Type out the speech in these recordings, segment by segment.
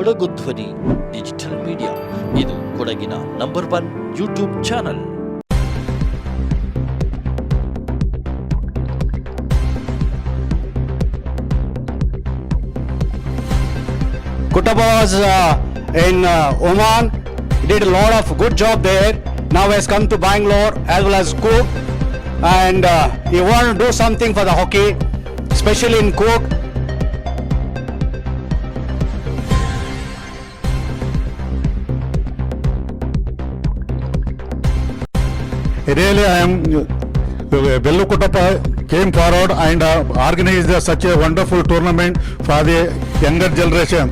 ಕೊಡಗು ಧ್ವನಿ digital media ಇದು ಕೊಡಗಿನ number one YouTube channel Kutaba was uh, in uh, did a lot of good job there. Now has come to Bangalore as well as Cook, and uh, he want to do something for the hockey, especially in Cook. Really, I am. Bellu Kutapa came forward and uh, organized uh, such a wonderful tournament for the younger generation.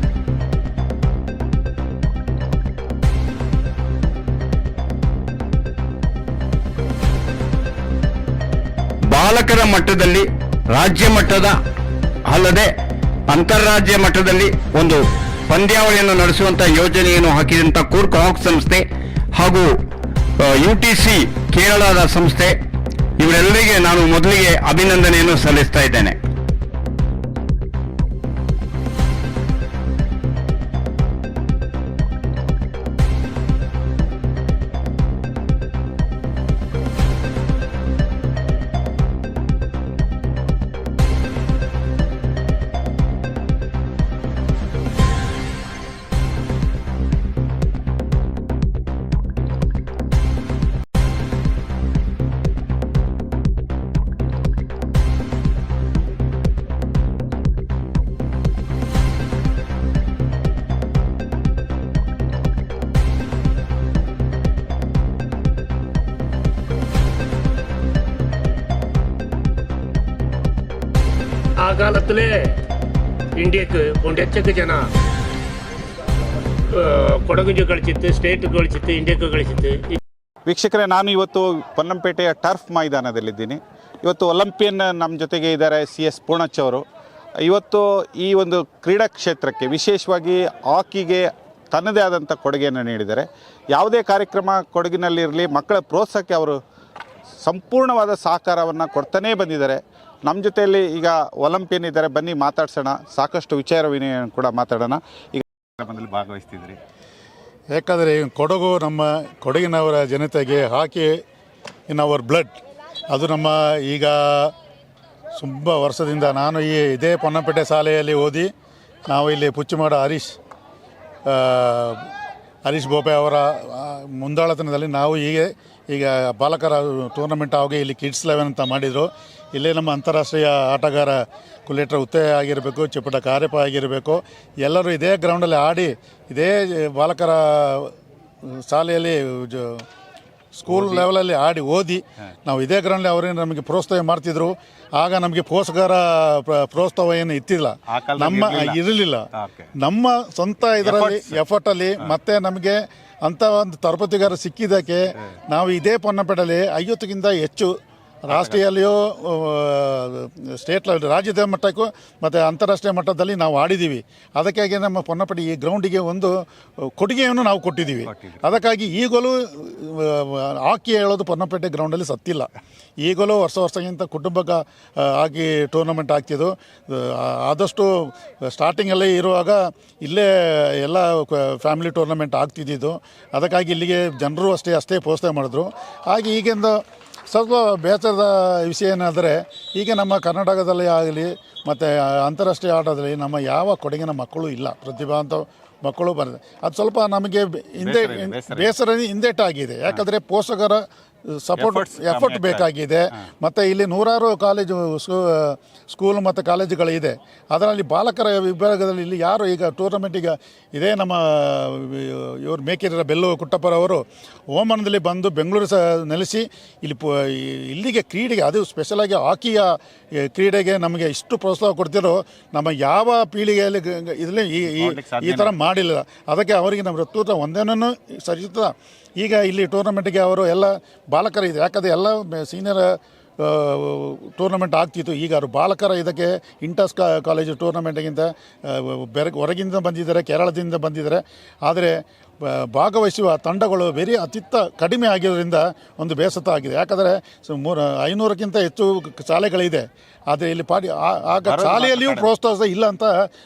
ಬಾಲಕರ ಮಟ್ಟದಲ್ಲಿ ರಾಜ್ಯ ಮಟ್ಟದ ಅಲ್ಲದೆ ಅಂತಾರಾಜ್ಯ ಮಟ್ಟದಲ್ಲಿ ಒಂದು ಪಂದ್ಯಾವಳಿಯನ್ನು ನಡೆಸುವಂತಹ ಯೋಜನೆಯನ್ನು ಹಾಕಿದಂತ ಕೂರ್ಗ್ ಹಾಕ್ ಸಂಸ್ಥೆ ಹಾಗೂ ಯು ಟಿ ಸಿ ಕೇರಳದ ಸಂಸ್ಥೆ. ಇವರೆಲ್ಲರಿಗೆ ನಾನು ಮೊದಲಿಗೆ ಅಭಿನಂದನೆಯನ್ನು ಸಲ್ಲಿಸ್ತಾ ಇದ್ದೇನೆ. காலத்திலே இந்தியாவுக்கு ஒன்றச்சக்கு ஜனா ಕೊಡಗುಂಜು ಗಳಿಸಿತ್ತು ಸ್ಟೇಟ್ ಗಳಿಸಿತ್ತು ಇಂಡಿಯಾಕ್ಕೂ ಗಳಿಸಿತ್ತು ವೀಕ್ಷಕರೇ, ನಾನು ಇವತ್ತು ಪೊನ್ನಂಪೇಟೆಯ ಟರ್ಫ್ ಮೈದಾನದಲ್ಲಿದ್ದೀನಿ. ಇವತ್ತು ಒಲಿಂಪಿಯನ್ ನಮ್ಮ ಜೊತೆಗೆ ಇದ್ದಾರೆ ಸಿ ಎಸ್ ಪೂರ್ಣಚ್ ಅವರು. ಇವತ್ತು ಈ ಒಂದು ಕ್ರೀಡಾ ಕ್ಷೇತ್ರಕ್ಕೆ, ವಿಶೇಷವಾಗಿ ಹಾಕಿಗೆ ತನ್ನದೇ ಆದಂಥ ಕೊಡುಗೆಯನ್ನು ನೀಡಿದ್ದಾರೆ. ಯಾವುದೇ ಕಾರ್ಯಕ್ರಮ ಕೊಡಗಿನಲ್ಲಿರಲಿ, ಮಕ್ಕಳ ಪ್ರೋತ್ಸಾಹಕ್ಕೆ ಅವರು ಸಂಪೂರ್ಣವಾದ ಸಹಕಾರವನ್ನು ಕೊಡ್ತಾನೇ ಬಂದಿದ್ದಾರೆ. ನಮ್ಮ ಜೊತೆಯಲ್ಲಿ ಈಗ ಒಲಂಪಿಯನ್ ಇದ್ದಾರೆ ಬನ್ನಿ ಮಾತಾಡ್ಸೋಣ. ಸಾಕಷ್ಟು ವಿಚಾರ ವಿನಿಮಯ ಕೂಡ ಮಾತಾಡೋಣ. ಈಗ ಕಾರ್ಯಕ್ರಮದಲ್ಲಿ ಭಾಗವಹಿಸ್ತಿದ್ರಿ ಯಾಕಂದರೆ ಕೊಡಗು ನಮ್ಮ ಕೊಡಗಿನವರ ಜನತೆಗೆ ಹಾಕಿ ಇನ್ ಅವರ್ ಬ್ಲಡ್. ಅದು ನಮ್ಮ ಈಗ ತುಂಬ ವರ್ಷದಿಂದ ನಾನು ಈ ಇದೇ ಪೊನ್ನಪೇಟೆ ಶಾಲೆಯಲ್ಲಿ ಓದಿ ನಾವು ಇಲ್ಲಿ ಪುಚ್ಚುಮಾಡ ಹರೀಶ್ ಹರೀಶ್ ಬೋಪೆ ಅವರ ಮುಂದಾಳತನದಲ್ಲಿ ನಾವು ಹೀಗೆ ಈಗ ಬಾಲಕರ ಟೂರ್ನಮೆಂಟ್ ಆಗಿ ಇಲ್ಲಿ ಕಿಡ್ಸ್ ಲೆವೆನ್ ಅಂತ ಮಾಡಿದರು. ಇಲ್ಲೇ ನಮ್ಮ ಅಂತಾರಾಷ್ಟ್ರೀಯ ಆಟಗಾರ ಕುಲೇಟ್ರ ಉತ್ತಯ ಆಗಿರಬೇಕು ಚಿಪ್ಪಟ ಕಾರ್ಯಪ ಆಗಿರಬೇಕು ಎಲ್ಲರೂ ಇದೇ ಗ್ರೌಂಡಲ್ಲಿ ಆಡಿ ಇದೇ ಬಾಲಕರ ಶಾಲೆಯಲ್ಲಿ ಜ- ಸ್ಕೂಲ್ ಲೆವೆಲಲ್ಲಿ ಆಡಿ ಓದಿ ನಾವು ಇದೇ ಗ್ರೌಂಡಲ್ಲಿ ಅವರೇನು ನಮಗೆ ಪ್ರೋತ್ಸಾಹ ಮಾಡ್ತಿದ್ರು ಆಗ ನಮಗೆ ಪೋಷಕರ ಪ್ರ- ಪ್ರೋತ್ಸಾಹ ಏನು ಇತ್ತಿಲ್ಲ ನಮ್ಮ ಇರಲಿಲ್ಲ. ನಮ್ಮ ಸ್ವಂತ ಇದರಲ್ಲಿ ಎಫರ್ಟಲ್ಲಿ ಮತ್ತೆ ನಮಗೆ ಅಂತ ಒಂದು ತರಬೇತಿಗಾರ ಸಿಕ್ಕಿದ್ದಕ್ಕೆ ನಾವು ಇದೇ ಪೊನ್ನಪೇಟಲ್ಲಿ ಐವತ್ತಕ್ಕಿಂತ ಹೆಚ್ಚು ರಾಷ್ಟ್ರೀಯಲ್ಲಿಯೂ ಸ್ಟೇಟ್ ಲೆವೆಲ್ ರಾಜ್ಯದ ಮಟ್ಟಕ್ಕೂ ಮತ್ತು ಅಂತಾರಾಷ್ಟ್ರೀಯ ಮಟ್ಟದಲ್ಲಿ ನಾವು ಆಡಿದ್ದೀವಿ. ಅದಕ್ಕಾಗಿ ನಮ್ಮ ಪೊನ್ನಪೇಟೆ ಈ ಗ್ರೌಂಡಿಗೆ ಒಂದು ಕೊಡುಗೆಯನ್ನು ನಾವು ಕೊಟ್ಟಿದ್ದೀವಿ. ಅದಕ್ಕಾಗಿ ಈಗಲೂ ಹಾಕಿ ಹೇಳೋದು ಪೊನ್ನಪೇಟೆ ಗ್ರೌಂಡಲ್ಲಿ ಸತ್ತಿಲ್ಲ. ಈಗಲೂ ವರ್ಷ ವರ್ಷಕ್ಕಿಂತ ಕುಟುಂಬಕ್ಕೆ ಹಾಕಿ ಟೂರ್ನಮೆಂಟ್ ಆಗ್ತಿದ್ದು. ಆದಷ್ಟು ಸ್ಟಾರ್ಟಿಂಗಲ್ಲೇ ಇರುವಾಗ ಇಲ್ಲೇ ಎಲ್ಲ ಫ್ಯಾಮಿಲಿ ಟೂರ್ನಮೆಂಟ್ ಆಗ್ತಿದ್ದಿದ್ದು. ಅದಕ್ಕಾಗಿ ಇಲ್ಲಿಗೆ ಜನರು ಅಷ್ಟೇ ಅಷ್ಟೇ ಪೋಸ್ತೆ ಮಾಡಿದ್ರು. ಹಾಗೆ ಈಗಿಂದ ಸ್ವಲ್ಪ ಬೇಸರದ ವಿಷಯ ಏನಾದರೆ ಈಗ ನಮ್ಮ ಕರ್ನಾಟಕದಲ್ಲಿ ಆಗಲಿ ಮತ್ತು ಅಂತಾರಾಷ್ಟ್ರೀಯ ಆಟದಲ್ಲಿ ನಮ್ಮ ಯಾವ ಕೊಡಗಿನ ಮಕ್ಕಳು ಇಲ್ಲ. ಪ್ರತಿಭಾವಂತ ಮಕ್ಕಳು ಬರ್ತದೆ ಅದು ಸ್ವಲ್ಪ ನಮಗೆ ಹಿಂದೆ ಬೇಸರ ಹಿಂದೆಟ್ಟಾಗಿದೆ ಯಾಕಂದರೆ ಪೋಷಕರ ಸಪೋರ್ಟ್ ಎಫರ್ಟ್ ಬೇಕಾಗಿದೆ. ಮತ್ತು ಇಲ್ಲಿ ನೂರಾರು ಕಾಲೇಜು ಸ್ಕೂಲ್ ಮತ್ತು ಕಾಲೇಜುಗಳಿದೆ. ಅದರಲ್ಲಿ ಬಾಲಕರ ವಿಭಾಗದಲ್ಲಿ ಇಲ್ಲಿ ಯಾರು ಈಗ ಟೂರ್ನಮೆಂಟಿಗೆ ಇದೇ ನಮ್ಮ ಇವರು ಮೇಕೆರಿರ ಬೆಲ್ಲು ಕುಟ್ಟಪ್ಪರವರು ಓಮನದಲ್ಲಿ ಬಂದು ಬೆಂಗಳೂರು ಸಹ ನೆಲೆಸಿ ಇಲ್ಲಿ ಪು- ಇಲ್ಲಿಗೆ ಕ್ರೀಡೆಗೆ ಅದು ಸ್ಪೆಷಲಾಗಿ ಹಾಕಿಯ ಕ್ರೀಡೆಗೆ ನಮಗೆ ಇಷ್ಟು ಪ್ರೋತ್ಸಾಹ ಕೊಡ್ತಿರೋ ನಮ್ಮ ಯಾವ ಪೀಳಿಗೆಯಲ್ಲಿ ಇದರಲ್ಲಿ ಈ ಈ- ಈ ಥರ ಮಾಡಿಲ್ಲ. ಅದಕ್ಕೆ ಅವರಿಗೆ ನಮ್ಮ ಋತೂತ ಒಂದೇನೂ ಸರಿಸುತ್ತ ಈಗ ಇಲ್ಲಿ ಟೂರ್ನಮೆಂಟ್ಗೆ ಅವರು ಎಲ್ಲ ಬಾಲಕರ ಇದೆ. ಯಾಕಂದರೆ ಎಲ್ಲ ಸೀನಿಯರ್ ಟೂರ್ನಮೆಂಟ್ ಆಗ್ತಿತ್ತು. ಈಗ ಅವರು ಬಾಲಕರ ಇದಕ್ಕೆ ಇಂಟರ್ಸ್ ಕಾ ಕಾಲೇಜು ಟೂರ್ನಮೆಂಟ್ಗಿಂತ ಬೆರ ಹೊರಗಿಂದ ಬಂದಿದ್ದಾರೆ ಕೇರಳದಿಂದ ಬಂದಿದ್ದಾರೆ. ಆದರೆ ಭಾಗವಹಿಸುವ ತಂಡಗಳು ವೆರಿ ಅತ್ಯುತ್ತ ಕಡಿಮೆ ಆಗಿರೋದ್ರಿಂದ ಒಂದು ಬೇಸತ್ತ ಆಗಿದೆ. ಯಾಕಂದರೆ ಸು- ಮೂರು ಐನೂರಕ್ಕಿಂತ ಹೆಚ್ಚು ಶಾಲೆಗಳಿದೆ. ಆದರೆ ಇಲ್ಲಿ ಪಾಠ ಆಗ ಶಾಲೆಯಲ್ಲಿಯೂ ಪ್ರೋತ್ಸಾಹ ಇಲ್ಲ ಅಂತ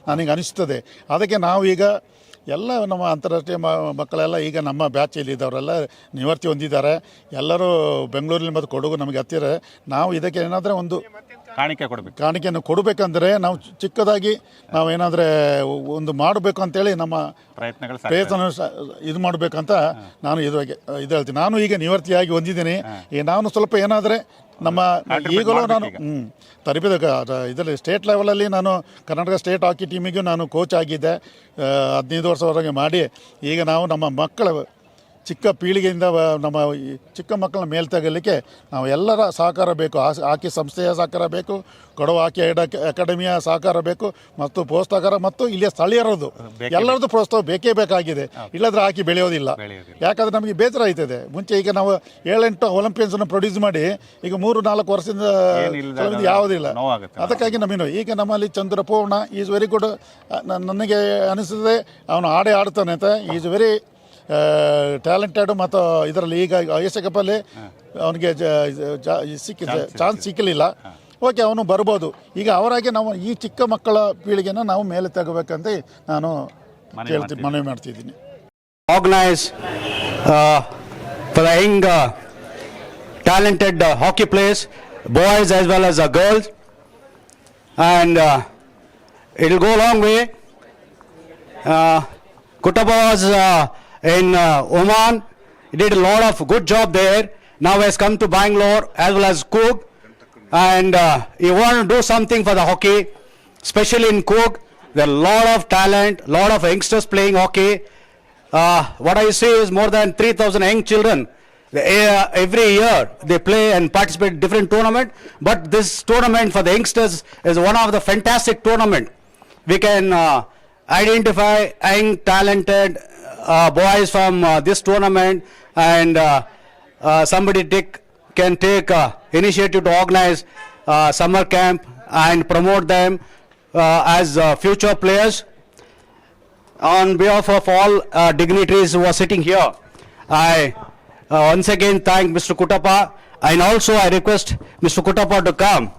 ನನಗೆ ಅನಿಸ್ತದೆ. ಅದಕ್ಕೆ ನಾವು ಈಗ ಎಲ್ಲ ನಮ್ಮ ಅಂತಾರಾಷ್ಟ್ರೀಯ ಮ- ಮಕ್ಕಳೆಲ್ಲ ಈಗ ನಮ್ಮ ಬ್ಯಾಚಲ್ಲಿ ಇದ್ದವರೆಲ್ಲ ನಿವೃತ್ತಿ ಹೊಂದಿದ್ದಾರೆ. ಎಲ್ಲರೂ ಬೆಂಗಳೂರಿನ ಮತ್ತು ಕೊಡಗು ನಮಗೆ ಹತ್ತಿರ. ನಾವು ಇದಕ್ಕೆ ಏನಾದರೆ ಒಂದು ಕಾಣಿಕೆ ಕೊಡಬೇಕು. ಕಾಣಿಕೆಯನ್ನು ಕೊಡಬೇಕಂದ್ರೆ ನಾವು ಚಿಕ್ಕದಾಗಿ ನಾವು ಏನಾದರೆ ಒಂದು ಮಾಡಬೇಕು ಅಂತೇಳಿ ನಮ್ಮ ಪ್ರಯತ್ನಗಳು ಪ್ರಯತ್ನ ಇದು ಮಾಡಬೇಕಂತ ನಾನು ಇದು ಇದು ಹೇಳ್ತೀನಿ. ನಾನು ಈಗ ನಿವೃತ್ತಿಯಾಗಿ ಹೊಂದಿದ್ದೀನಿ. ನಾನು ಸ್ವಲ್ಪ ಏನಾದರೆ ನಮ್ಮ ಈಗಲೂ ನಾನು ಹ್ಞೂ ತರಬೇತಿ ಇದರಲ್ಲಿ ಸ್ಟೇಟ್ ಲೆವೆಲಲ್ಲಿ ನಾನು ಕರ್ನಾಟಕ ಸ್ಟೇಟ್ ಹಾಕಿ ಟೀಮಿಗೂ ನಾನು ಕೋಚ್ ಆಗಿದ್ದೆ ಹದಿನೈದು ವರ್ಷವರೆಗೆ ಮಾಡಿ. ಈಗ ನಾವು ನಮ್ಮ ಮಕ್ಕಳ ಚಿಕ್ಕ ಪೀಳಿಗೆಯಿಂದ ನಮ್ಮ ಈ ಚಿಕ್ಕ ಮಕ್ಕಳನ್ನ ಮೇಲೆ ತಗಲಿಕ್ಕೆ ನಾವು ಎಲ್ಲರ ಸಹಕಾರ ಬೇಕು. ಆಕೆ ಸಂಸ್ಥೆಯ ಸಹಕಾರ ಬೇಕು ಕೊಡುವ ಆಕೆ ಅಕಾಡ- ಅಕಾಡೆಮಿಯ ಸಹಕಾರ ಬೇಕು ಮತ್ತು ಪ್ರೋತ್ಸಾಹಕಾರ ಮತ್ತು ಇಲ್ಲಿಯ ಸ್ಥಳೀಯರದ್ದು. ಎಲ್ಲರದ್ದು ಪ್ರೋತ್ಸಾಹ ಬೇಕೇ ಬೇಕಾಗಿದೆ. ಇಲ್ಲದ್ರೆ ಆಕೆ ಬೆಳೆಯೋದಿಲ್ಲ. ಯಾಕಂದ್ರೆ ನಮಗೆ ಬೇಸರ ಆಯ್ತದೆ. ಮುಂಚೆ ಈಗ ನಾವು ಏಳೆಂಟು ಒಲಿಂಪಿಯನ್ಸನ್ನು ಪ್ರೊಡ್ಯೂಸ್ ಮಾಡಿ ಈಗ ಮೂರು ನಾಲ್ಕು ವರ್ಷದಿಂದ ಯಾವುದಿಲ್ಲ. ಅದಕ್ಕಾಗಿ ನಮಗೆ ಈಗ ನಮ್ಮಲ್ಲಿ ಚಂದ್ರಪೂರ್ಣ ಈಸ್ ವೆರಿ ಗುಡ್ ನನಗೆ ಅನಿಸ್ತದೆ ಅವನು ಆಡೇ ಆಡ್ತಾನೆ ಅಂತ. ಈಸ್ ವೆರಿ ಟ್ಯಾಲೆಂಟೆಡ್ ಮತ್ತು ಇದರಲ್ಲಿ ಈಗ ಏಷ್ಯಾ ಕಪ್ಪಲ್ಲಿ ಅವನಿಗೆ ಸಿಕ್ಕಿದೆ ಚಾನ್ಸ್ ಸಿಕ್ಕಲಿಲ್ಲ ಓಕೆ ಅವನು ಬರ್ಬೋದು. ಈಗ ಅವರಾಗೆ ನಾವು ಈ ಚಿಕ್ಕ ಮಕ್ಕಳ ಪೀಳಿಗೆನ ನಾವು ಮೇಲೆ ತೆಗಬೇಕಂತ ನಾನು ಹೇಳ್ತೀನಿ ಮನವಿ ಮಾಡ್ತಿದ್ದೀನಿ. Organise playing talented hockey players boys as well as a girls and it go long way ಕುಟುಂಬ was in uh, Oman. He did a lot of good job there. Now has come to Bangalore as well as Cook, and uh, he want to do something for the hockey, especially in Cook. There are a lot of talent, lot of youngsters playing hockey. Uh, what I see is more than 3,000 young children. They, uh, every year they play and participate in different tournament. But this tournament for the youngsters is one of the fantastic tournament. We can uh, identify young talented boys from uh, this tournament, and uh, uh, somebody take can take uh, initiative to organize uh, summer camp and promote them uh, as uh, future players on behalf of all uh, dignitaries who are sitting here, I uh, once again thank Mr. Kutapa and also I request Mr. Kutapa to come,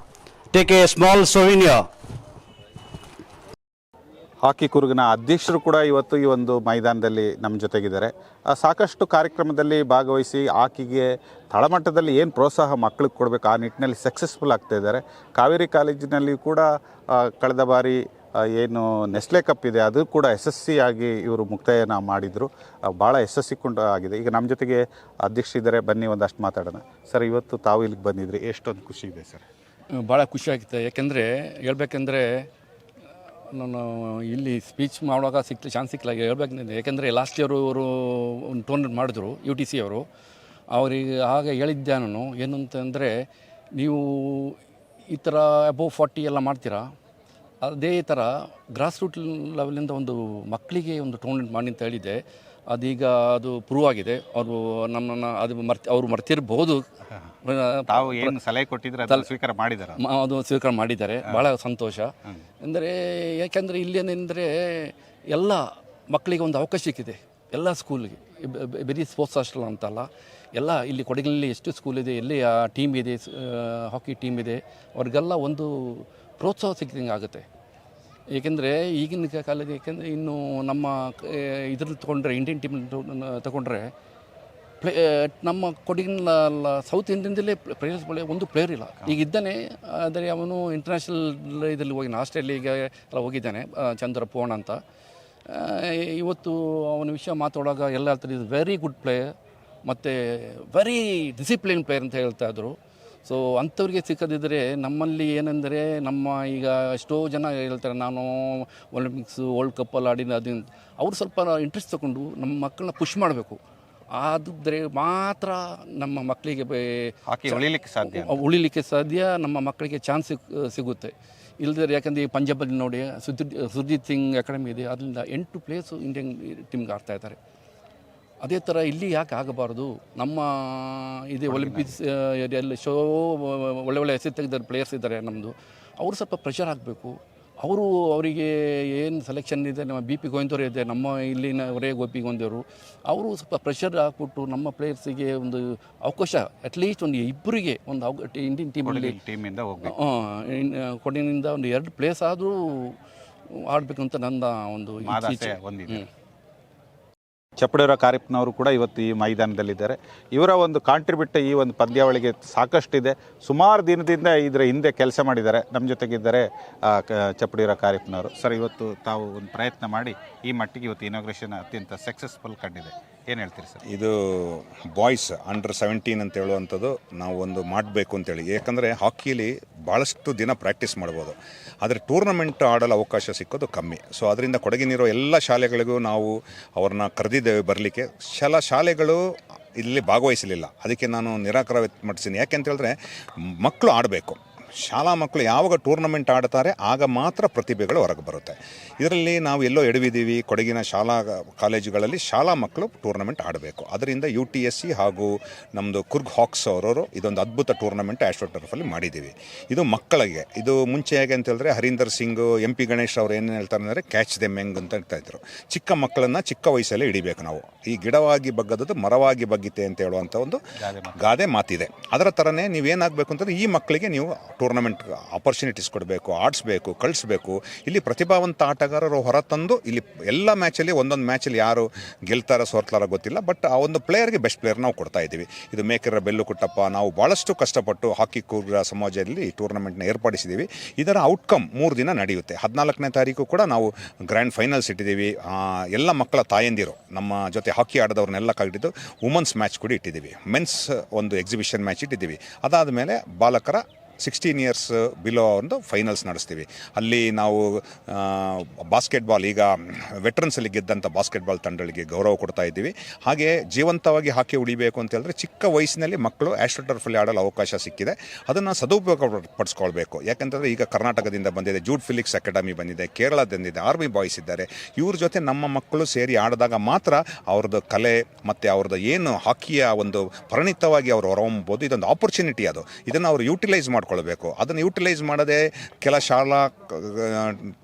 take a small souvenir. Hockey ಕುರುಗಿನ ಅಧ್ಯಕ್ಷರು ಕೂಡ ಇವತ್ತು ಈ ಒಂದು ಮೈದಾನದಲ್ಲಿ ನಮ್ಮ ಜೊತೆಗಿದ್ದಾರೆ. ಸಾಕಷ್ಟು ಕಾರ್ಯಕ್ರಮದಲ್ಲಿ ಭಾಗವಹಿಸಿ ಹಾಕಿಗೆ ತಳಮಟ್ಟದಲ್ಲಿ ಏನು ಪ್ರೋತ್ಸಾಹ ಮಕ್ಕಳಿಗೆ ಕೊಡಬೇಕು, ಆ ನಿಟ್ಟಿನಲ್ಲಿ ಸಕ್ಸಸ್ಫುಲ್ ಆಗ್ತಾ ಇದ್ದಾರೆ. ಕಾವೇರಿ ಕಾಲೇಜಿನಲ್ಲಿ ಕೂಡ ಕಳೆದ ಬಾರಿ ಏನು ನೆಸ್ಲೆ ಕಪ್ ಇದೆ, ಅದು ಕೂಡ ಯಶಸ್ವಿಯಾಗಿ ಇವರು ಮುಕ್ತಾಯನ ಮಾಡಿದರು. ಭಾಳ ಯಶಸ್ವಿಕೊಂಡು ಆಗಿದೆ. ಈಗ ನಮ್ಮ ಜೊತೆಗೆ ಅಧ್ಯಕ್ಷ ಇದ್ದಾರೆ. ಬನ್ನಿ ಒಂದಷ್ಟು ಮಾತಾಡೋಣ. ಸರ್, ಇವತ್ತು ತಾವು ಇಲ್ಲಿಗೆ ಬಂದಿದ್ರಿ. ಎಷ್ಟೊಂದು ಖುಷಿ ಇದೆ ಸರ್? ಭಾಳ ಖುಷಿಯಾಗಿತ್ತು ಯಾಕೆಂದರೆ ಹೇಳ್ಬೇಕಂದ್ರೆ ನಾನು ಇಲ್ಲಿ ಸ್ಪೀಚ್ ಮಾಡುವಾಗ ಸಿಕ್ಲಿ ಚಾನ್ಸ್ ಹೇಳ್ಬೇಕು ಹೇಳ್ಬೇಕಂದ್ರೆ ಯಾಕೆಂದರೆ ಲಾಸ್ಟ್ ಇಯರ್ ಅವರು ಒಂದು ಟೂರ್ನಮೆಂಟ್ ಮಾಡಿದ್ರು ಯು ಟಿ ಸಿ ಅವರು. ಅವರಿಗೆ ಆಗ ಹೇಳಿದ್ದೆ ನಾನು ಏನು ಅಂತಂದರೆ ನೀವು ಈ ಥರ ಅಬೋವ್ ಫಾರ್ಟಿ ಎಲ್ಲ ಮಾಡ್ತೀರಾ? ಅದೇ ಥರ ಗ್ರಾಸ್ ರೂಟ್ ಲೆವೆಲಿಂದ ಒಂದು ಮಕ್ಕಳಿಗೆ ಒಂದು ಟೂರ್ನಮೆಂಟ್ ಮಾಡಿ ಅಂತ ಹೇಳಿದ್ದೆ. ಅದೀಗ ಅದು ಪ್ರೂವ್ ಆಗಿದೆ. ಅವರು ನಮ್ಮನ್ನು ಅದು ಮರ್ತಿ ಅವರು ಮರ್ತಿರ್ಬೋದು. ತಾವು ಏನು ಸಲಹೆ ಕೊಟ್ಟಿದ್ರೆ ಅದನ್ನು ಸ್ವೀಕಾರ ಮಾಡಿದ್ದಾರೆ ಅದು ಸ್ವೀಕಾರ ಮಾಡಿದ್ದಾರೆ. ಭಾಳ ಸಂತೋಷ. ಅಂದರೆ ಯಾಕೆಂದರೆ ಇಲ್ಲೇನೆಂದರೆ ಎಲ್ಲ ಮಕ್ಕಳಿಗೆ ಒಂದು ಅವಕಾಶ ಸಿಕ್ಕಿದೆ. ಎಲ್ಲ ಸ್ಕೂಲ್ಗೆ. ಬರೀ ಸ್ಪೋರ್ಟ್ಸ್ ಹಾಸ್ಟೆಲ್ ಅಂತಲ್ಲ. ಎಲ್ಲ ಇಲ್ಲಿ ಕೊಡಗಿನಲ್ಲಿ ಎಷ್ಟು ಸ್ಕೂಲ್ ಇದೆ ಎಲ್ಲಿ ಟೀಮ್ ಇದೆ ಹಾಕಿ ಟೀಮ್ ಇದೆ ಅವ್ರಿಗೆಲ್ಲ ಒಂದು ಪ್ರೋತ್ಸಾಹ ಸಿಕ್ಕಿದಂಗೆ ಆಗುತ್ತೆ. ಏಕೆಂದರೆ ಈಗಿನ ಕಾಲದ ಏಕೆಂದರೆ ಇನ್ನು ನಮ್ಮ ಇದ್ರಲ್ಲಿ ತೊಗೊಂಡ್ರೆ ಇಂಡಿಯನ್ ಟೀಮ್ ತಗೊಂಡ್ರೆ ಪ್ಲೇ ನಮ್ಮ ಕೊಡಗಿನ ಸೌತ್ ಇಂಡಿಯನ್ದಲ್ಲೇ ಪ್ಲೇಯರ್ಸ್ ಬಳಿ ಒಂದು ಪ್ಲೇಯರ್ ಇಲ್ಲ. ಈಗ ಇದ್ದಾನೆ, ಆದರೆ ಅವನು ಇಂಟರ್ನ್ಯಾಷನಲ್ ಇದರಲ್ಲಿ ಹೋಗಿನ ಆಸ್ಟ್ರೇಲಿಯಾಗೆ ಎಲ್ಲ ಹೋಗಿದ್ದಾನೆ ಚಂದ್ರ ಪೋಣ ಅಂತ. ಇವತ್ತು ಅವನ ವಿಷಯ ಮಾತಾಡುವಾಗ ಎಲ್ಲ ಹೇಳ್ತಾರೆ ಇದು ವೆರಿ ಗುಡ್ ಪ್ಲೇಯರ್ ಮತ್ತು ವೆರಿ ಡಿಸಿಪ್ಲಿನ್ ಪ್ಲೇಯರ್ ಅಂತ ಹೇಳ್ತಾ ಇದ್ರು. ಸೊ ಅಂಥವ್ರಿಗೆ ಸಿಕ್ಕದಿದ್ದರೆ ನಮ್ಮಲ್ಲಿ ಏನೆಂದರೆ ನಮ್ಮ ಈಗ ಎಷ್ಟೋ ಜನ ಹೇಳ್ತಾರೆ ನಾನು ಒಲಿಂಪಿಕ್ಸು ವರ್ಲ್ಡ್ ಕಪ್ಪಲ್ಲಿ ಆಡಿನ ಅದು ಅವರು ಸ್ವಲ್ಪ ಇಂಟ್ರೆಸ್ಟ್ ತಗೊಂಡು ನಮ್ಮ ಮಕ್ಕಳನ್ನ ಪುಷ್ ಮಾಡಬೇಕು. ಆದಿದ್ರೆ ಮಾತ್ರ ನಮ್ಮ ಮಕ್ಕಳಿಗೆ ಉಳಿಲಿಕ್ಕೆ ಸಾಧ್ಯ ಉಳಿಲಿಕ್ಕೆ ಸಾಧ್ಯ ನಮ್ಮ ಮಕ್ಕಳಿಗೆ ಚಾನ್ಸ್ ಸಿಗುತ್ತೆ. ಇಲ್ಲದ್ರೆ ಯಾಕಂದರೆ ಈ ಪಂಜಾಬಲ್ಲಿ ನೋಡಿ ಸುದ್ದಿ ಸುರ್ಜಿತ್ ಸಿಂಗ್ ಅಕಾಡೆಮಿ ಇದೆ ಅದರಿಂದ ಎಂಟು ಪ್ಲೇಸು ಇಂಡಿಯನ್ ಟೀಮ್ಗೆ ಆಡ್ತಾ ಇದ್ದಾರೆ. ಅದೇ ಥರ ಇಲ್ಲಿ ಯಾಕೆ ಆಗಬಾರ್ದು? ನಮ್ಮ ಇದೆ ಒಲಿಂಪಿಕ್ಸ್ ಏರಿಯಲ್ಲಿ ಶೋ ಒಳ್ಳೆ ಒಳ್ಳೆ ಹೆಸರು ತೆಗೆದ ಪ್ಲೇಯರ್ಸ್ ಇದ್ದಾರೆ ನಮ್ಮದು ಅವರು ಸ್ವಲ್ಪ ಪ್ರೆಷರ್ ಆಗಬೇಕು. ಅವರು ಅವರಿಗೆ ಏನು ಸೆಲೆಕ್ಷನ್ ಇದೆ ನಮ್ಮ ಬಿ ಪಿ ಗೋವಿಂದವರು ಇದೆ ನಮ್ಮ ಇಲ್ಲಿನ ವರೇ ಗೋಪಿ ಗೋವಿಂದವರು ಅವರು ಸ್ವಲ್ಪ ಪ್ರೆಷರ್ ಹಾಕ್ಬಿಟ್ಟು ನಮ್ಮ ಪ್ಲೇಯರ್ಸಿಗೆ ಒಂದು ಅವಕಾಶ ಅಟ್ಲೀಸ್ಟ್ ಒಂದು ಇಬ್ಬರಿಗೆ ಒಂದು ಅವ ಇಂಡಿಯನ್ ಟೀಮಲ್ಲಿ ಟೀಮಿಂದ ಕೊಡಿನಿಂದ ಕೊಡಗಿನಿಂದ ಒಂದು ಎರಡು ಪ್ಲೇಸ್ ಆದರೂ ಆಡಬೇಕಂತ ಅಂತ ನನ್ನ ಒಂದು ಚಪ್ಪಡಿಯವರ ಕಾರ್ಯಪ್ಪನವರು ಕೂಡ ಇವತ್ತು ಈ ಮೈದಾನದಲ್ಲಿದ್ದಾರೆ. ಇವರ ಒಂದು ಕಾಂಟ್ರಿಬ್ಯೂಟ್ ಈ ಒಂದು ಪಂದ್ಯಾವಳಿಗೆ ಸಾಕಷ್ಟಿದೆ. ಸುಮಾರು ದಿನದಿಂದ ಇದರ ಹಿಂದೆ ಕೆಲಸ ಮಾಡಿದ್ದಾರೆ. ನಮ್ಮ ಜೊತೆಗಿದ್ದಾರೆ ಚಪ್ಪಡಿಯವರ ಕಾರ್ಯಪ್ಪನವರು ಸರ್, ಇವತ್ತು ತಾವು ಒಂದು ಪ್ರಯತ್ನ ಮಾಡಿ ಈ ಮಟ್ಟಿಗೆ ಇವತ್ತು ಇನಾಗ್ರೇಷನ್ ಅತ್ಯಂತ ಸಕ್ಸಸ್ಫುಲ್ ಕಂಡಿದೆ. ಏನು ಹೇಳ್ತೀರಿ ಸರ್? ಇದು ಬಾಯ್ಸ್ ಅಂಡರ್ ಸೆವೆಂಟೀನ್ ಅಂತ ಹೇಳುವಂಥದ್ದು ನಾವು ಒಂದು ಮಾಡಬೇಕು ಅಂತೇಳಿ ಏಕೆಂದರೆ ಹಾಕಿಲಿ ಭಾಳಷ್ಟು ದಿನ ಪ್ರಾಕ್ಟೀಸ್ ಮಾಡ್ಬೋದು. ಆದರೆ ಟೂರ್ನಮೆಂಟ್ ಆಡಲು ಅವಕಾಶ ಸಿಕ್ಕೋದು ಕಮ್ಮಿ. ಸೊ ಅದರಿಂದ ಕೊಡಗಿನಿರೋ ಎಲ್ಲ ಶಾಲೆಗಳಿಗೂ ನಾವು ಅವ್ರನ್ನ ಕರೆದಿದ್ದೇವೆ ಬರಲಿಕ್ಕೆ. ಶಲ ಶಾಲೆಗಳು ಇಲ್ಲಿ ಭಾಗವಹಿಸಲಿಲ್ಲ. ಅದಕ್ಕೆ ನಾನು ನಿರಾಕರ ವ್ಯಕ್ತಪಡಿಸ್ತೀನಿ ಯಾಕೆ ಅಂತ ಹೇಳಿದ್ರೆ, ಮಕ್ಕಳು ಆಡಬೇಕು. ಶಾಲಾ ಮಕ್ಕಳು ಯಾವಾಗ ಟೂರ್ನಮೆಂಟ್ ಆಡ್ತಾರೆ ಆಗ ಮಾತ್ರ ಪ್ರತಿಭೆಗಳು ಹೊರಗೆ ಬರುತ್ತೆ. ಇದರಲ್ಲಿ ನಾವು ಎಲ್ಲೋ ಎಡವಿದ್ದೀವಿ ಕೊಡಗಿನ ಶಾಲಾ ಕಾಲೇಜುಗಳಲ್ಲಿ ಶಾಲಾ ಮಕ್ಕಳು ಟೂರ್ನಮೆಂಟ್ ಆಡಬೇಕು. ಅದರಿಂದ ಯು ಟಿ ಎಸ್ ಸಿ ಹಾಗೂ ನಮ್ಮದು ಕುರ್ಗ್ ಹಾಕ್ಸ್ ಅವರವರು ಇದೊಂದು ಅದ್ಭುತ ಟೂರ್ನಮೆಂಟ್ ಆಸ್ಟ್ರೋ ಟರ್ಫಲ್ಲಿ ಮಾಡಿದ್ದೀವಿ. ಇದು ಮಕ್ಕಳಿಗೆ ಇದು ಮುಂಚೆ ಹೇಗೆ ಅಂತ ಹೇಳಿದ್ರೆ ಹರೀಂದರ್ ಸಿಂಗ್ ಎಂ ಪಿ ಗಣೇಶ್ ಅವರು ಏನು ಹೇಳ್ತಾರೆ ಅಂದರೆ ಕ್ಯಾಚ್ ದೆಮ್ ಹೆಂಗ್ ಅಂತ ಹೇಳ್ತಾ ಇದ್ರು. ಚಿಕ್ಕ ಮಕ್ಕಳನ್ನು ಚಿಕ್ಕ ವಯಸ್ಸಲ್ಲೇ ಹಿಡಿಬೇಕು ನಾವು. ಈ ಗಿಡವಾಗಿ ಬಗ್ಗದದ್ದು ಮರವಾಗಿ ಬಗ್ಗಿತೆ ಅಂತ ಹೇಳುವಂಥ ಒಂದು ಗಾದೆ ಮಾತಿದೆ. ಅದರ ಥರನೇ ನೀವೇನಾಗಬೇಕು ಅಂತಂದ್ರೆ ಈ ಮಕ್ಕಳಿಗೆ ನೀವು ಟೂರ್ನಮೆಂಟ್ ಆಪರ್ಚುನಿಟೀಸ್ ಕೊಡಬೇಕು, ಆಡಿಸ್ಬೇಕು, ಕಳಿಸ್ಬೇಕು. ಇಲ್ಲಿ ಪ್ರತಿಭಾವಂತ ಆಟಗಾರರು ಹೊರತಂದು ಇಲ್ಲಿ ಎಲ್ಲ ಮ್ಯಾಚಲ್ಲಿ ಒಂದೊಂದು ಮ್ಯಾಚಲ್ಲಿ ಯಾರು ಗೆಲ್ತಾರ ಸೋರ್ತಾರ ಗೊತ್ತಿಲ್ಲ ಬಟ್ ಆ ಒಂದು ಪ್ಲೇಯರ್ಗೆ ಬೆಸ್ಟ್ ಪ್ಲೇಯರ್ ನಾವು ಕೊಡ್ತಾ ಇದ್ದೀವಿ. ಇದು ಮೇಕೆರ ಬೆಲ್ಲು ಕುಟ್ಟಪ್ಪ, ನಾವು ಭಾಳಷ್ಟು ಕಷ್ಟಪಟ್ಟು ಹಾಕಿ ಕೂರ ಸಮಾಜದಲ್ಲಿ ಟೂರ್ನಮೆಂಟ್ನ ಏರ್ಪಡಿಸಿದ್ದೀವಿ. ಇದರ ಔಟ್ಕಮ್ ಮೂರು ದಿನ ನಡೆಯುತ್ತೆ. ಹದಿನಾಲ್ಕನೇ ತಾರೀಕು ಕೂಡ ನಾವು ಗ್ರ್ಯಾಂಡ್ ಫೈನಲ್ಸ್ ಇಟ್ಟಿದ್ದೀವಿ. ಎಲ್ಲ ಮಕ್ಕಳ ತಾಯಂದಿರು, ನಮ್ಮ ಜೊತೆ ಹಾಕಿ ಆಡದವ್ರನ್ನೆಲ್ಲ ಕಳೆದಿದ್ದು ವುಮನ್ಸ್ ಮ್ಯಾಚ್ ಕೂಡ ಇಟ್ಟಿದ್ದೀವಿ. ಮೆನ್ಸ್ ಒಂದು ಎಕ್ಸಿಬಿಷನ್ ಮ್ಯಾಚ್ ಇಟ್ಟಿದ್ದೀವಿ. ಅದಾದ ಮೇಲೆ ಬಾಲಕರ ಸಿಕ್ಸ್ಟೀನ್ ಇಯರ್ಸ್ ಬಿಲೋ ಒಂದು ಫೈನಲ್ಸ್ ನಡೆಸ್ತೀವಿ. ಅಲ್ಲಿ ನಾವು ಬಾಸ್ಕೆಟ್ಬಾಲ್ ಈಗ ವೆಟ್ರನ್ಸಲ್ಲಿ ಗೆದ್ದಂಥ ಬಾಸ್ಕೆಟ್ಬಾಲ್ ತಂಡಗಳಿಗೆ ಗೌರವ ಕೊಡ್ತಾ ಇದ್ದೀವಿ. ಹಾಗೆ ಜೀವಂತವಾಗಿ ಹಾಕಿ ಉಳಿಬೇಕು ಅಂತ ಹೇಳಿದ್ರೆ ಚಿಕ್ಕ ವಯಸ್ಸಿನಲ್ಲಿ ಮಕ್ಕಳು ಆಸ್ಟ್ರೋಟರ್ಫಲ್ಲಿ ಆಡಲು ಅವಕಾಶ ಸಿಕ್ಕಿದೆ. ಅದನ್ನು ಸದುಪಯೋಗ ಪಡಿಸ್ಕೊಳ್ಬೇಕು. ಯಾಕಂತಂದರೆ ಈಗ ಕರ್ನಾಟಕದಿಂದ ಬಂದಿದೆ ಜೂಡ್ ಫಿಲಿಕ್ಸ್ ಅಕಾಡೆಮಿ ಬಂದಿದೆ ಕೇರಳದಿಂದಿದೆ ಆರ್ಮಿ ಬಾಯ್ಸ್ ಇದ್ದಾರೆ. ಇವ್ರ ಜೊತೆ ನಮ್ಮ ಮಕ್ಕಳು ಸೇರಿ ಆಡಿದಾಗ ಮಾತ್ರ ಅವ್ರದ್ದು ಕಲೆ ಮತ್ತು ಅವ್ರದ್ದು ಏನು ಹಾಕಿಯ ಒಂದು ಪರಿಣಿತವಾಗಿ ಅವರು ಹೊರಹೊಮ್ಮಬಹುದು. ಇದೊಂದು ಆಪರ್ಚುನಿಟಿ ಅದು. ಇದನ್ನು ಅವರು ಯೂಟಿಲೈಸ್ ಮಾಡ್ಕೊಳ್ಬೇಕು. ಅದನ್ನು ಯೂಟಿಲೈಸ್ ಮಾಡದೆ ಕೆಲ ಶಾಲಾ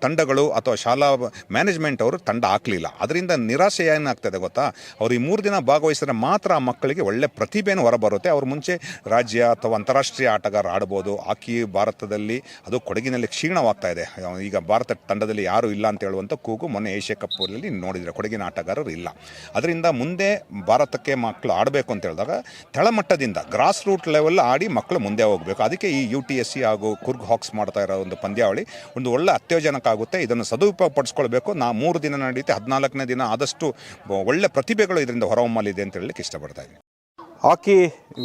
ತಂಡಗಳು ಅಥವಾ ಶಾಲಾ ಮ್ಯಾನೇಜ್ಮೆಂಟ್ ಅವರು ತಂಡ ಹಾಕಲಿಲ್ಲ. ಅದರಿಂದ ನಿರಾಸೆ ಏನಾಗ್ತದೆ ಗೊತ್ತಾ? ಅವರು ಈ ಮೂರು ದಿನ ಭಾಗವಹಿಸಿದ್ರೆ ಮಾತ್ರ ಆ ಮಕ್ಕಳಿಗೆ ಒಳ್ಳೆ ಪ್ರತಿಭೆಯನ್ನು ಹೊರಬರುತ್ತೆ. ಅವ್ರು ಮುಂಚೆ ರಾಜ್ಯ ಅಥವಾ ಅಂತಾರಾಷ್ಟ್ರೀಯ ಆಟಗಾರ ಆಡ್ಬೋದು. ಹಾಕಿ ಭಾರತದಲ್ಲಿ ಅದು ಕೊಡಗಿನಲ್ಲಿ ಕ್ಷೀಣವಾಗ್ತಾ ಇದೆ. ಈಗ ಭಾರತ ತಂಡದಲ್ಲಿ ಯಾರು ಇಲ್ಲ ಅಂತ ಹೇಳುವಂಥ ಕೂಗು ಮೊನ್ನೆ ಏಷ್ಯಾ ಕಪ್ಪಲ್ಲಿ ನೋಡಿದರೆ ಕೊಡಗಿನ ಆಟಗಾರರು ಇಲ್ಲ. ಅದರಿಂದ ಮುಂದೆ ಭಾರತಕ್ಕೆ ಮಕ್ಕಳು ಆಡಬೇಕು ಅಂತ ಹೇಳಿದಾಗ ತಳಮಟ್ಟದಿಂದ ಗ್ರಾಸ್ ರೂಟ್ ಲೆವೆಲ್ ಆಡಿ ಮಕ್ಕಳು ಮುಂದೆ ಹೋಗಬೇಕು. ಅದಕ್ಕೆ ಈ ಯು ಟಿ ಎಸ್ ಸಿ ಹಾಗೂ ಕುರ್ಗ್ ಹಾಕ್ಸ್ ಮಾಡ್ತಾ ಇರೋ ಒಂದು ಪಂದ್ಯಾವಳಿ. ಒಂದು ಒಳ್ಳೆ ಅತ್ಯೋಜನಕ ಆಗುತ್ತೆ. ಇದನ್ನು ಸದುಪಯೋಗ ಪಡಿಸ್ಕೊಳ್ಬೇಕು ನಾ ಮೂರು ದಿನ ನಡೆಯುತ್ತೆ ಹದಿನಾಲ್ಕನೇ ದಿನ ಆದಷ್ಟು ಒಳ್ಳೆ ಪ್ರತಿಭೆಗಳು ಇದರಿಂದ ಹೊರಹೊಮ್ಮಲಿದೆ ಅಂತ ಹೇಳಲಿಕ್ಕೆ ಇಷ್ಟಪಡ್ತಾ ಇದ್ದೀನಿ. ಹಾಕಿ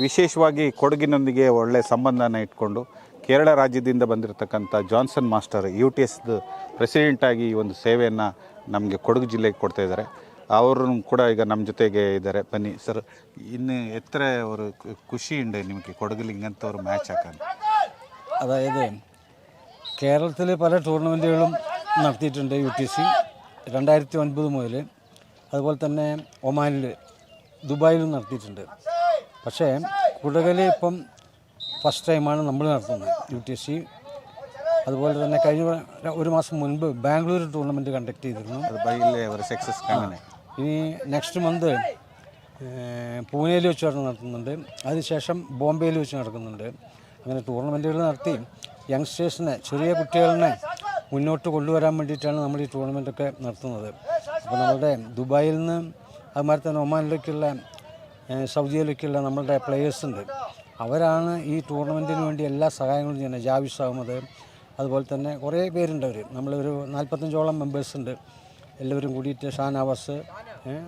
ವಿಶೇಷವಾಗಿ ಕೊಡಗಿನೊಂದಿಗೆ ಒಳ್ಳೆ ಸಂಬಂಧನ ಇಟ್ಕೊಂಡು ಕೇರಳ ರಾಜ್ಯದಿಂದ ಬಂದಿರತಕ್ಕಂಥ ಜಾನ್ಸನ್ ಮಾಸ್ಟರ್ ಯು ಟಿ ಎಸ್ದು ಪ್ರೆಸಿಡೆಂಟಾಗಿ ಈ ಒಂದು ಸೇವೆಯನ್ನು ನಮಗೆ ಕೊಡಗು ಜಿಲ್ಲೆಗೆ ಕೊಡ್ತಾ ಇದ್ದಾರೆ. ಅವರು ಕೂಡ ಈಗ ನಮ್ಮ ಜೊತೆಗೆ ಇದ್ದಾರೆ. ಬನ್ನಿ ಸರ್, ಇನ್ನು ಎತ್ತರ ಅವರು ಖುಷಿ ಉಂಡೆ ನಿಮಗೆ ಕೊಡಗಲಿಂಗಂತ ಅವರು ಮ್ಯಾಚ್ ಹಾಕಂತ. അതായത് കേരളത്തിൽ പല ടൂർണമെന്റുകളും നടത്തിയിട്ടുണ്ട് യു ടി സി രണ്ടായിരത്തി ഒൻപത് മുതൽ. അതുപോലെ തന്നെ ഒമാനിൽ ദുബായിലും നടത്തിയിട്ടുണ്ട്. പക്ഷേ കുടകൽ ഇപ്പം ഫസ്റ്റ് ടൈമാണ് നമ്മൾ നടത്തുന്നത് യു ടി സി. അതുപോലെ തന്നെ കഴിഞ്ഞ ഒരു മാസം മുൻപ് ബാംഗ്ലൂർ ടൂർണമെന്റ് കണ്ടക്ട് ചെയ്തിരുന്നു. സക്സസ് ഇനി നെക്സ്റ്റ് മന്ത് പൂനെയിൽ വെച്ച് നടത്തുന്നുണ്ട്. അതിനുശേഷം ബോംബെയിൽ വെച്ച് നടക്കുന്നുണ്ട്. അങ്ങനെ ടൂർണമെന്റുകൾ നടത്തി യങ്സ്റ്റേഴ്സിനെ ചെറിയ കുട്ടികളിനെ മുന്നോട്ട് കൊണ്ടുവരാൻ വേണ്ടിയിട്ടാണ് നമ്മൾ ഈ ടൂർണമെന്റൊക്കെ നടത്തുന്നത്. അപ്പോൾ നമ്മുടെ ദുബായിൽ നിന്ന് അതുമാതിരി തന്നെ ഒമാനിലേക്കുള്ള സൗദിയിലേക്കുള്ള നമ്മളുടെ പ്ലെയേഴ്സ് ഉണ്ട്. അവരാണ് ഈ ടൂർണമെന്റിന് വേണ്ടി എല്ലാ സഹായങ്ങളും ചെയ്യുന്നത്. ജാവിസ് അഹമ്മദ് അതുപോലെ തന്നെ കുറേ പേരുണ്ട് അവർ നമ്മളൊരു നാൽപ്പത്തഞ്ചോളം മെമ്പേഴ്സ് ഉണ്ട്. എല്ലാവരും കൂടിയിട്ട് ഷാനവാസ്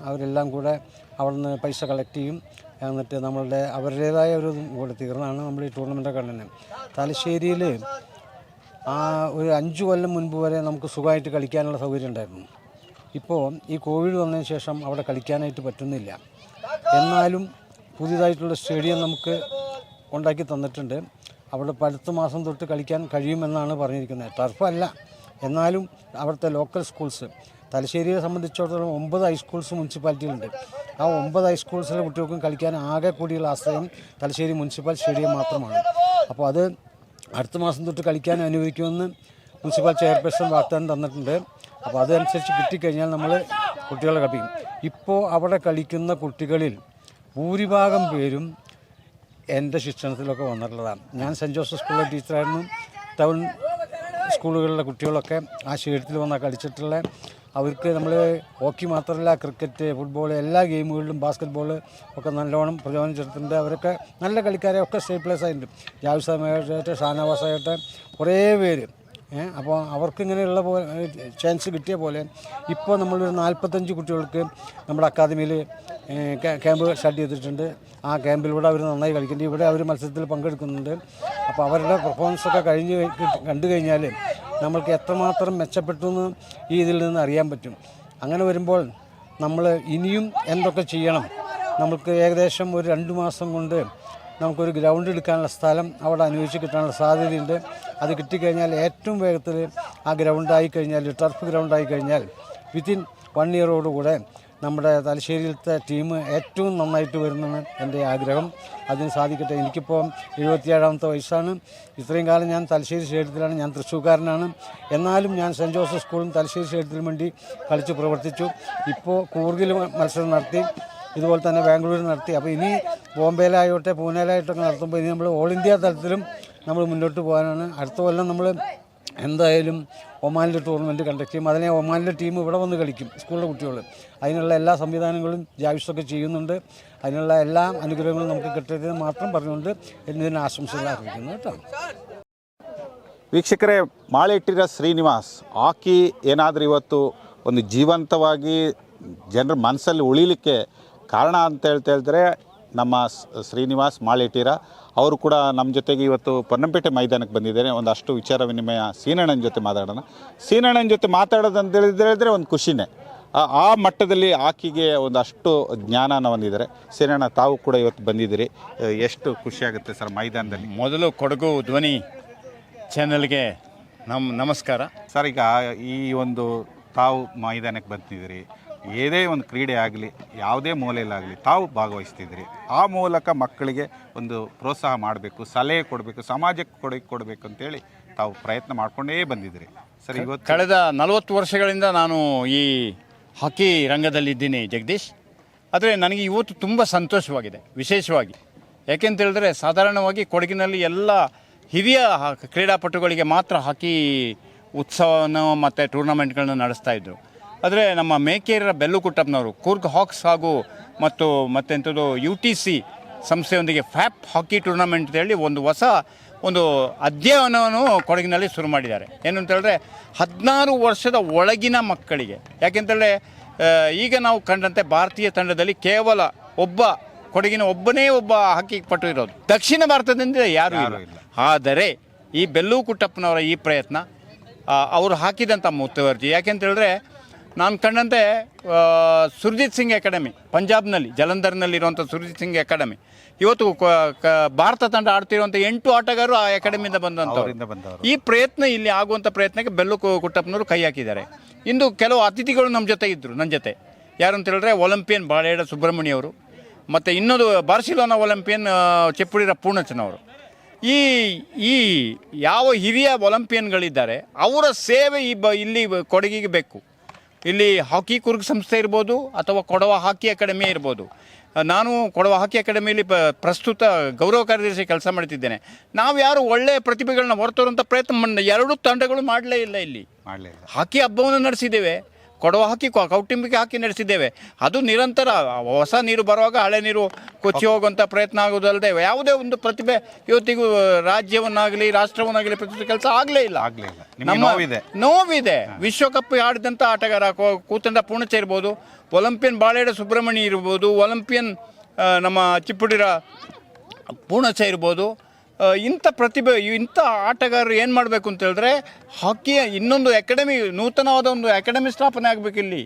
അവരെല്ലാം കൂടെ അവിടെ നിന്ന് പൈസ കളക്ട് ചെയ്യും. എന്നിട്ട് നമ്മളുടെ അവരുടേതായ ഒരു കൂടെ തീർന്നാണ് നമ്മൾ ഈ ടൂർണമെന്റൊക്കെ കണ്ടത്. തലശ്ശേരിയിൽ ആ ഒരു അഞ്ച് കൊല്ലം മുൻപ് വരെ നമുക്ക് സുഖമായിട്ട് കളിക്കാനുള്ള സൗകര്യം ഉണ്ടായിരുന്നു. ഇപ്പോൾ ഈ കോവിഡ് വന്നതിന് ശേഷം അവിടെ കളിക്കാനായിട്ട് പറ്റുന്നില്ല. എന്നാലും പുതിയതായിട്ടുള്ള സ്റ്റേഡിയം നമുക്ക് ഉണ്ടാക്കി തന്നിട്ടുണ്ട്. അവിടെ പടുത്ത മാസം തൊട്ട് കളിക്കാൻ കഴിയുമെന്നാണ് പറഞ്ഞിരിക്കുന്നത്. ടർഫല്ല. എന്നാലും അവിടുത്തെ ലോക്കൽ സ്കൂൾസ് തലശ്ശേരിയെ സംബന്ധിച്ചിടത്തോളം ഒമ്പത് ഹൈസ്കൂൾസ് മുനിസിപ്പാലിറ്റിയിലുണ്ട് ആ ഒമ്പത് ഹൈസ്കൂൾസിലെ കുട്ടികൾക്കും കളിക്കാൻ ആകെ കൂടിയുള്ള ആശ്രയം തലശ്ശേരി മുനിസിപ്പൽ സ്റ്റേഡിയം മാത്രമാണ്. അപ്പോൾ അത് അടുത്ത മാസം തൊട്ട് കളിക്കാൻ അനുവദിക്കുമെന്ന് മുനിസിപ്പൽ ചെയർപേഴ്സൺ വാഗ്ദാനം തന്നിട്ടുണ്ട്. അപ്പോൾ അതനുസരിച്ച് കിട്ടിക്കഴിഞ്ഞാൽ നമ്മൾ കുട്ടികളെ കളിക്കും ഇപ്പോൾ അവിടെ കളിക്കുന്ന കുട്ടികളിൽ ഭൂരിഭാഗം പേരും എന്റെ ശിക്ഷണത്തിലൊക്കെ വന്നിട്ടുള്ളതാണ്. ഞാൻ സെന്റ് ജോസഫ് സ്കൂളിലെ ടീച്ചറായിരുന്നു. ടൗൺ സ്കൂളുകളിലെ കുട്ടികളൊക്കെ ആ ശേഖരത്തിൽ വന്നാൽ കളിച്ചിട്ടുള്ള അവർക്ക് നമ്മൾ ഹോക്കി മാത്രമല്ല ക്രിക്കറ്റ് ഫുട്ബോൾ എല്ലാ ഗെയിമുകളിലും ബാസ്ക്കറ്റ് ബോൾ ഒക്കെ നല്ലോണം പ്രചോദനം ചെലുത്തുന്നുണ്ട് അവരൊക്കെ നല്ല കളിക്കാരെ ഒക്കെ സ്റ്റേറ്റ് പ്ലേസ് ആയിട്ടുണ്ട്. ജാവിസാമായിട്ട് ഷാനവാസായിട്ട് കുറേ പേര്. അപ്പോൾ അവർക്ക് ഇങ്ങനെയുള്ള പോലെ ചാൻസ് കിട്ടിയ പോലെ ഇപ്പോൾ നമ്മളൊരു നാൽപ്പത്തഞ്ച് കുട്ടികൾക്ക് നമ്മുടെ അക്കാദമിയിൽ ക്യാമ്പ് സ്റ്റാർട്ട് ചെയ്തിട്ടുണ്ട്. ആ ക്യാമ്പിലൂടെ അവർ നന്നായി കളിക്കുന്നുണ്ട്. ഇവിടെ അവർ മത്സരത്തിൽ പങ്കെടുക്കുന്നുണ്ട്. അപ്പോൾ അവരുടെ പെർഫോമൻസ് ഒക്കെ കഴിഞ്ഞ് കണ്ടു കഴിഞ്ഞാൽ നമ്മൾക്ക് എത്രമാത്രം മെച്ചപ്പെട്ടു എന്ന് ഈ ഇതിൽ നിന്ന് അറിയാൻ പറ്റും. അങ്ങനെ വരുമ്പോൾ നമ്മൾ ഇനിയും എന്തൊക്കെ ചെയ്യണം? നമുക്ക് ഏകദേശം ഒരു രണ്ട് മാസം കൊണ്ട് നമുക്കൊരു ഗ്രൗണ്ട് എടുക്കാനുള്ള സ്ഥലം അവിടെ അനുവദിച്ച് കിട്ടാനുള്ള സാധ്യതയുണ്ട്. അത് കിട്ടിക്കഴിഞ്ഞാൽ ഏറ്റവും വേഗത്തിൽ ആ ഗ്രൗണ്ടായി കഴിഞ്ഞാൽ ടർഫ് ഗ്രൗണ്ടായി കഴിഞ്ഞാൽ വിത്തിൻ വൺ ഇയറോടുകൂടെ നമ്മുടെ തലശ്ശേരിയിലത്തെ ടീം ഏറ്റവും നന്നായിട്ട് വരുമെന്നാണ് എന്റെ ആഗ്രഹം. അതിന് സാധിക്കട്ടെ. എനിക്കിപ്പോൾ എഴുപത്തിയേഴാമത്തെ വയസ്സാണ്. ഇത്രയും കാലം ഞാൻ തലശ്ശേരി സ്റ്റേഡിയത്തിലാണ്. ഞാൻ തൃശ്ശൂർക്കാരനാണ്. എന്നാലും ഞാൻ സെന്റ് ജോസഫ് സ്കൂളും തലശ്ശേരി സ്റ്റേഡിയത്തിനും വേണ്ടി കളിച്ച് പ്രവർത്തിച്ചു. ഇപ്പോൾ കൂർഗിൽ മത്സരം നടത്തി ഇതുപോലെ തന്നെ ബാംഗ്ലൂരിൽ നടത്തി. അപ്പോൾ ഇനി ബോംബെയിലായിട്ടെ പൂനെയിലായിട്ടൊക്കെ നടത്തുമ്പോൾ ഇനി നമ്മൾ ഓൾ ഇന്ത്യ തലത്തിലും നമ്മൾ മുന്നോട്ട് പോകാനാണ്. അടുത്ത കൊല്ലം നമ്മൾ എന്തായാലും ഒമാനിലെ ടൂർണമെൻറ്റ് കണ്ടക്ട് ചെയ്യും അതിനെ ഒമാനിലെ ടീം ഇവിടെ വന്ന് കളിക്കും സ്കൂളിലെ കുട്ടികൾ അതിനുള്ള എല്ലാ സംവിധാനങ്ങളും ജാവിസൊക്കെ ചെയ്യുന്നുണ്ട് അതിനുള്ള എല്ലാ അനുഗ്രഹങ്ങളും നമുക്ക് കിട്ടരുത് എന്ന് മാത്രം പറഞ്ഞുകൊണ്ട് എന്നതിന് ആശംസകൾ അറിയിക്കുന്നു കേട്ടോ ವೀಕ್ಷಕರೇ ಮಾಳೆಟ್ಟಿರ ಶ್ರೀನಿವಾಸ್ ಹಾಕಿ ಏನಾದರೂ ಇವತ್ತು ಒಂದು ಜೀವಂತವಾಗಿ ಜನರ ಮನಸ್ಸಲ್ಲಿ ಉಳಿಲಿಕ್ಕೆ ಕಾರಣ ಅಂತ ಹೇಳ್ತಾ ಹೇಳಿದ್ರೆ ನಮ್ಮ ಶ್ರೀನಿವಾಸ್ ಮಾಳೆಟ್ಟಿರ ಅವರು ಕೂಡ ನಮ್ಮ ಜೊತೆಗೆ ಇವತ್ತು ಪೊನ್ನಂಪೇಟೆ ಮೈದಾನಕ್ಕೆ ಬಂದಿದ್ದಾರೆ. ಒಂದಷ್ಟು ವಿಚಾರ ವಿನಿಮಯ ಸೀನಣ್ಣನ ಜೊತೆ ಮಾತಾಡೋಣ. ಸೀನಣ್ಣನ ಜೊತೆ ಮಾತಾಡೋದು ಅಂತ ಹೇಳಿದ್ರೆ ಹೇಳಿದ್ರೆ ಒಂದು ಖುಷಿನೇ. ಆ- ಮಟ್ಟದಲ್ಲಿ ಆಕಿಗೆ ಒಂದಷ್ಟು ಜ್ಞಾನನ ಹೊಂದಿದ್ದಾರೆ. ಸೀನಣ್ಣ ತಾವು ಕೂಡ ಇವತ್ತು ಬಂದಿದ್ದೀರಿ. ಎಷ್ಟು ಖುಷಿಯಾಗುತ್ತೆ ಸರ್ ಮೈದಾನದಲ್ಲಿ? ಮೊದಲು ಕೊಡಗು ಧ್ವನಿ ಚಾನಲ್ಗೆ ನಮ್ಮ ನಮಸ್ಕಾರ. ಸರ್ ಈಗ ಈ ಒಂದು ತಾವು ಮೈದಾನಕ್ಕೆ ಬಂದಿದ್ದೀರಿ. ಏದೇ ಒಂದು ಕ್ರೀಡೆ ಆಗಲಿ ಯಾವುದೇ ಮೂಲೆಯಲ್ಲಾಗಲಿ ತಾವು ಭಾಗವಹಿಸ್ತಿದ್ರಿ ಆ ಮೂಲಕ ಮಕ್ಕಳಿಗೆ ಒಂದು ಪ್ರೋತ್ಸಾಹ ಮಾಡಬೇಕು ಸಲಹೆ ಕೊಡಬೇಕು ಸಮಾಜಕ್ಕೆ ಕೊಡ ಕೊಡಬೇಕು ಅಂತೇಳಿ ತಾವು ಪ್ರಯತ್ನ ಮಾಡಿಕೊಂಡೇ ಬಂದಿದ್ದೀರಿ. ಸರ್ ಇವತ್ತು ಕಳೆದ ನಲವತ್ತು ವರ್ಷಗಳಿಂದ ನಾನು ಈ ಹಾಕಿ ರಂಗದಲ್ಲಿದ್ದೀನಿ ಜಗದೀಶ್. ಆದರೆ ನನಗೆ ಇವತ್ತು ತುಂಬ ಸಂತೋಷವಾಗಿದೆ ವಿಶೇಷವಾಗಿ. ಯಾಕೆಂತ ಹೇಳಿದ್ರೆ ಸಾಧಾರಣವಾಗಿ ಕೊಡಗಿನಲ್ಲಿ ಎಲ್ಲ ಹಿರಿಯ ಕ್ರೀಡಾಪಟುಗಳಿಗೆ ಮಾತ್ರ ಹಾಕಿ ಉತ್ಸವನ ಮತ್ತು ಟೂರ್ನಮೆಂಟ್ಗಳನ್ನ ನಡೆಸ್ತಾ ಇದ್ದರು ಆದರೆ ನಮ್ಮ ಮೇಕೇರಿಯ ಬೆಲ್ಲುಕುಟ್ಟಪ್ಪನವರು ಕೂರ್ಗ್ ಹಾಕ್ಸ್ ಹಾಗೂ ಮತ್ತು ಮತ್ತೆಂಥದ್ದು ಯು ಟಿ ಸಿ ಸಂಸ್ಥೆಯೊಂದಿಗೆ ಫ್ಯಾಪ್ ಹಾಕಿ ಟೂರ್ನಮೆಂಟ್ ಅಂತ ಹೇಳಿ ಒಂದು ಹೊಸ ಒಂದು ಅಧ್ಯಯನವನ್ನು ಕೊಡಗಿನಲ್ಲಿ ಶುರು ಮಾಡಿದ್ದಾರೆ. ಏನು ಅಂತ ಹೇಳಿದ್ರೆ ಹದಿನಾರು ವರ್ಷದ ಒಳಗಿನ ಮಕ್ಕಳಿಗೆ. ಯಾಕೆಂತೇಳಿದ್ರೆ ಆ, ಈಗ ನಾವು ಕಂಡಂತೆ ಭಾರತೀಯ ತಂಡದಲ್ಲಿ ಕೇವಲ ಒಬ್ಬ ಕೊಡಗಿನ ಒಬ್ಬನೇ ಒಬ್ಬ ಹಾಕಿ ಪಟ್ಟು ಇರೋದು. ದಕ್ಷಿಣ ಭಾರತದಿಂದ ಯಾರು ಇಲ್ಲ. ಆದರೆ ಈ ಬೆಲ್ಲೂಕುಟ್ಟಪ್ಪನವರ ಈ ಪ್ರಯತ್ನ ಅವರು ಹಾಕಿದಂಥ ಮುತುವರ್ಜಿ. ಯಾಕೆಂತ ಹೇಳಿದ್ರೆ ನಾನು ಕಂಡಂತೆ ಸುರ್ಜಿತ್ ಸಿಂಗ್ ಅಕಾಡೆಮಿ ಪಂಜಾಬ್ನಲ್ಲಿ ಜಲಂಧರ್ನಲ್ಲಿರುವಂಥ ಸುರ್ಜಿತ್ ಸಿಂಗ್ ಅಕಾಡೆಮಿ. ಇವತ್ತು ಭಾರತ ತಂಡ ಆಡ್ತಿರುವಂಥ ಎಂಟು ಆಟಗಾರರು ಆ ಅಕಾಡೆಮಿಯಿಂದ ಬಂದಂಥವ್ರು ಬಂದವರು. ಈ ಪ್ರಯತ್ನ ಇಲ್ಲಿ ಆಗುವಂಥ ಪ್ರಯತ್ನಕ್ಕೆ ಬೆಲ್ಲು ಕುಟ್ಟಪ್ಪನವರು ಕೈ ಹಾಕಿದ್ದಾರೆ. ಇಂದು ಕೆಲವು ಅತಿಥಿಗಳು ನಮ್ಮ ಜೊತೆ ಇದ್ದರು ನನ್ನ ಜೊತೆ. ಯಾರು ಅಂತ ಹೇಳಿದ್ರೆ ಒಲಿಂಪಿಯನ್ ಬಾಳೇಡ ಸುಬ್ರಹ್ಮಣ್ಯ ಅವರು ಮತ್ತು ಇನ್ನೊಂದು ಬಾರ್ಸಿಲೋನಾ ಒಲಿಂಪಿಯನ್ ಚಿಪ್ಪುಡಿರ ಪೂರ್ಣಚನ ಅವರು ಈ ಈ ಯಾವ ಹಿರಿಯ ಒಲಂಪಿಯನ್ಗಳಿದ್ದಾರೆ ಅವರ ಸೇವೆ ಈ ಬ ಇಲ್ಲಿ ಕೊಡಗಿಗೆ ಬೇಕು. ಇಲ್ಲಿ ಹಾಕಿ ಕುರ್ಗ್ ಸಂಸ್ಥೆ ಇರ್ಬೋದು ಅಥವಾ ಕೊಡವ ಹಾಕಿ ಅಕಾಡೆಮಿ ಇರ್ಬೋದು. ನಾನು ಕೊಡವ ಹಾಕಿ ಅಕಾಡೆಮಿಯಲ್ಲಿ ಪ ಪ್ರಸ್ತುತ ಗೌರವ ಕಾರ್ಯದರ್ಶಿ ಕೆಲಸ ಮಾಡ್ತಿದ್ದೇನೆ. ನಾವು ಯಾರು ಒಳ್ಳೆಯ ಪ್ರತಿಭೆಗಳನ್ನ ಹೊರತರುವಂಥ ಪ್ರಯತ್ನ ಎರಡು ಎರಡೂ ತಂಡಗಳು ಮಾಡಲೇ ಇಲ್ಲ ಇಲ್ಲಿ. ಹಾಕಿ ಹಬ್ಬವನ್ನು ನಡೆಸಿದ್ದೇವೆ. ಕೊಡವ ಹಾಕಿ ಕೌಟುಂಬಿಕ ಹಾಕಿ ನಡೆಸಿದ್ದೇವೆ. ಅದು ನಿರಂತರ ಹೊಸ ನೀರು ಬರುವಾಗ ಹಳೆ ನೀರು ಕೊಚ್ಚಿ ಹೋಗುವಂಥ ಪ್ರಯತ್ನ ಆಗುವುದಲ್ಲದೆ ಯಾವುದೇ ಒಂದು ಪ್ರತಿಭೆ ಇವತ್ತಿಗೂ ರಾಜ್ಯವನ್ನಾಗಲಿ ರಾಷ್ಟ್ರವನ್ನಾಗಲಿ ಪ್ರತಿ ಕೆಲಸ ಆಗಲೇ ಇಲ್ಲ. ಆಗಲೇ ಇಲ್ಲ. ನಮ್ಮ ನೋವಿದೆ. ನೋವಿದೆ. ವಿಶ್ವಕಪ್ ಆಡಿದಂಥ ಆಟಗಾರ ಕೂತಂಡ ಪೂರ್ಣಚ ಇರ್ಬೋದು ಒಲಂಪಿಯನ್ ಬಾಳೆಡ ಸುಬ್ರಹ್ಮಣ್ಯ ಇರ್ಬೋದು ಒಲಂಪಿಯನ್ ನಮ್ಮ ಚಿಪ್ಪುಡಿರ ಪೂರ್ಣಚ ಇರ್ಬೋದು ಇಂಥ ಪ್ರತಿಭೆ, ಇಂಥ ಆಟಗಾರರು ಏನು ಮಾಡಬೇಕು ಅಂತ ಹೇಳಿದ್ರೆ, ಹಾಕಿಯ ಇನ್ನೊಂದು ಅಕಾಡೆಮಿ, ನೂತನವಾದ ಒಂದು ಅಕಾಡೆಮಿ ಸ್ಥಾಪನೆ ಆಗಬೇಕು ಇಲ್ಲಿ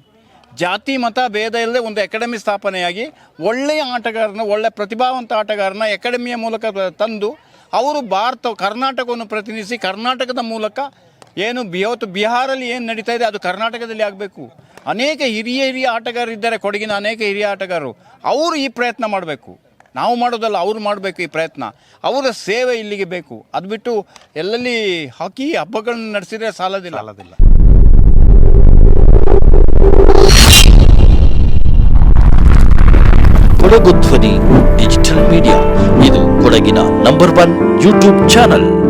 ಜಾತಿ, ಮತ, ಭೇದ ಇಲ್ಲದೆ ಒಂದು ಅಕಾಡೆಮಿ ಸ್ಥಾಪನೆಯಾಗಿ ಒಳ್ಳೆಯ ಆಟಗಾರನ ಒಳ್ಳೆಯ ಪ್ರತಿಭಾವಂತ ಆಟಗಾರನ ಅಕಾಡೆಮಿಯ ಮೂಲಕ ತಂದು, ಅವರು ಭಾರತ, ಕರ್ನಾಟಕವನ್ನು ಪ್ರತಿನಿಧಿಸಿ, ಕರ್ನಾಟಕದ ಮೂಲಕ ಏನು ಇವತ್ತು ಬಿಹಾರಲ್ಲಿ ಏನು ನಡೀತಾ ಇದೆ, ಅದು ಕರ್ನಾಟಕದಲ್ಲಿ ಆಗಬೇಕು. ಅನೇಕ ಹಿರಿಯ ಹಿರಿಯ ಆಟಗಾರರಿದ್ದಾರೆ ಕೊಡಗಿನ ಅನೇಕ ಹಿರಿಯ ಆಟಗಾರರು. ಅವರು ಈ ಪ್ರಯತ್ನ ಮಾಡಬೇಕು. ನಾವು ಮಾಡೋದಲ್ಲ ಅವರು ಮಾಡಬೇಕು ಈ ಪ್ರಯತ್ನ. ಅವರ ಸೇವೆ ಇಲ್ಲಿಗೆ ಬೇಕು. ಅದು ಬಿಟ್ಟು ಎಲ್ಲೆಲ್ಲಿ ಹಾಕಿ ಹಬ್ಬಗಳನ್ನ ನಡೆಸಿದ್ರೆ ಸಾಲದಿಲ್ಲ. ಸಾಲದಿಲ್ಲ. ಕೊಡಗು ಧ್ವನಿ ಡಿಜಿಟಲ್ ಮೀಡಿಯಾ. ಇದು ಕೊಡಗಿನ ನಂಬರ್ ಒನ್ ಯೂಟ್ಯೂಬ್ ಚಾನಲ್.